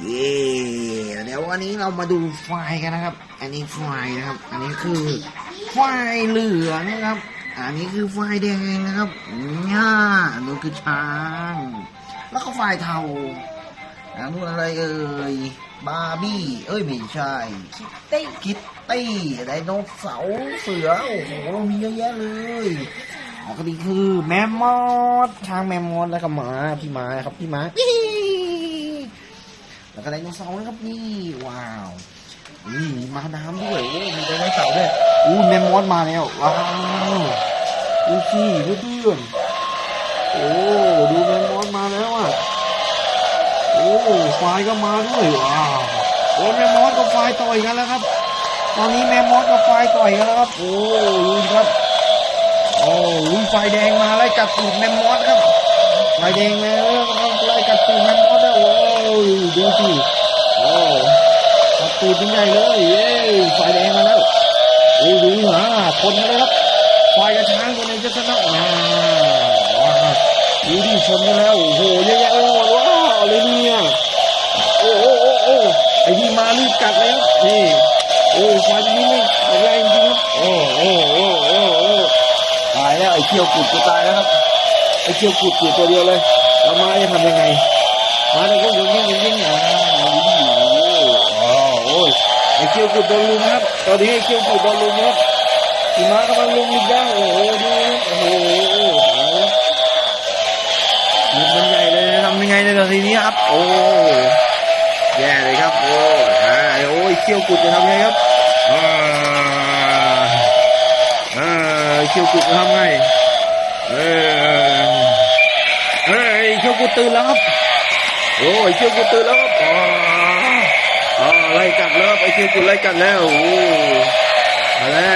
เย่เดี๋ยววันนี้เรามาดูไฟล์กันนะครับ อันนี้ไฟล์นะครับ อันนี้คือไฟล์เหลืองนะครับ อันนี้คือไฟล์แดงนะครับเนี่ยอันนู้นคือช้าง แล้วก็ไฟล์เทาอันนู้นอะไรเอ่ย บาร์บี้ เอ้ยไม่ใช่เต้คิตตี้ไดโนเสาร์เสือ โอ้โห มีเยอะแยะเลยอ๋อก็นี่คือแมมมอสช้างแมมมอสแล้วก็หมาพี่หมานะครับพี่หมาอี้ แล้วก็ไดโนเสาร์นะครับนี่ว้าวนี่มีมาน้ำด้วยโอ้มีไดโนเสาร์ด้วยอู้แมมมอสมาแล้วว้าวดูสิเพื่อนโอ้ดูแมมมอสมาแล้วอะโอ้ไฟก็มาด้วยว้าวโอ้แมมมอสกับไฟต่อยกันแล้วครับ ตอนนี้แมมมอสกับไฟต่อยกันแล้วครับโอ้ลุยครับโอ้ลุยไฟแดงมาไล่กัดตูดแมมมอสครับไฟแดงมาแล้วไล่กัดตูดแมมมอสแล้โอ้ ดูสิโอ้กัดตูดใหญ่เลยเย้ไฟแดงมาแล้วโอ้ดูหาคนกันเลยครับไฟกระช้างตัวนี้จะชนะอ่าว้าวดูดิชนกันแล้วโอ้โหเยอะแยะเลยว้าวอะไรเนี่ยโอ้โอ้โอ้โอ้ไอ้นี่มารีบกัดเลยครับนี่โอ้ฟันนี่ไม่อะไรจริงครับโอ้โอ้โอ้โอ้โอ้ตายแล้วไอ้เขี้ยวกุดจะตายแล้วครับไอ้เขี้ยวกุดอยู่ตัวเดียวเลยแล้วมาจะทำยังไง มาแล้วก็ยิงยิงยิงยิงอ่าโอ้โอ้ยไอ้เขี้ยวกุดโดนลุมครับตอนนี้ไอ้เขี้ยวกุดโดนลุมครับขี่ม้ากำลังลุมอีกแล้วโอ้โหดูโอ้โหตายแล้วลุมมันใหญ่เลยทำยังไงในตอนนี้ครับ โอ้แย่เลยครับ โอ้ยอ่าโอ้ยเขี้ยวกุดจะทำไงครับอ่าอ่าเขี้ยวกุดจะทำไงเออเฮ้ยเขี้ยวกุดตื่นแล้วครับ อ้ยเขี้ยวกุดตื่นแล้วครับอ่าอ่าไล่กัดแล้วไอ้เขี้ยวกุดไล่กัดแล้วโอ้มาแล้ว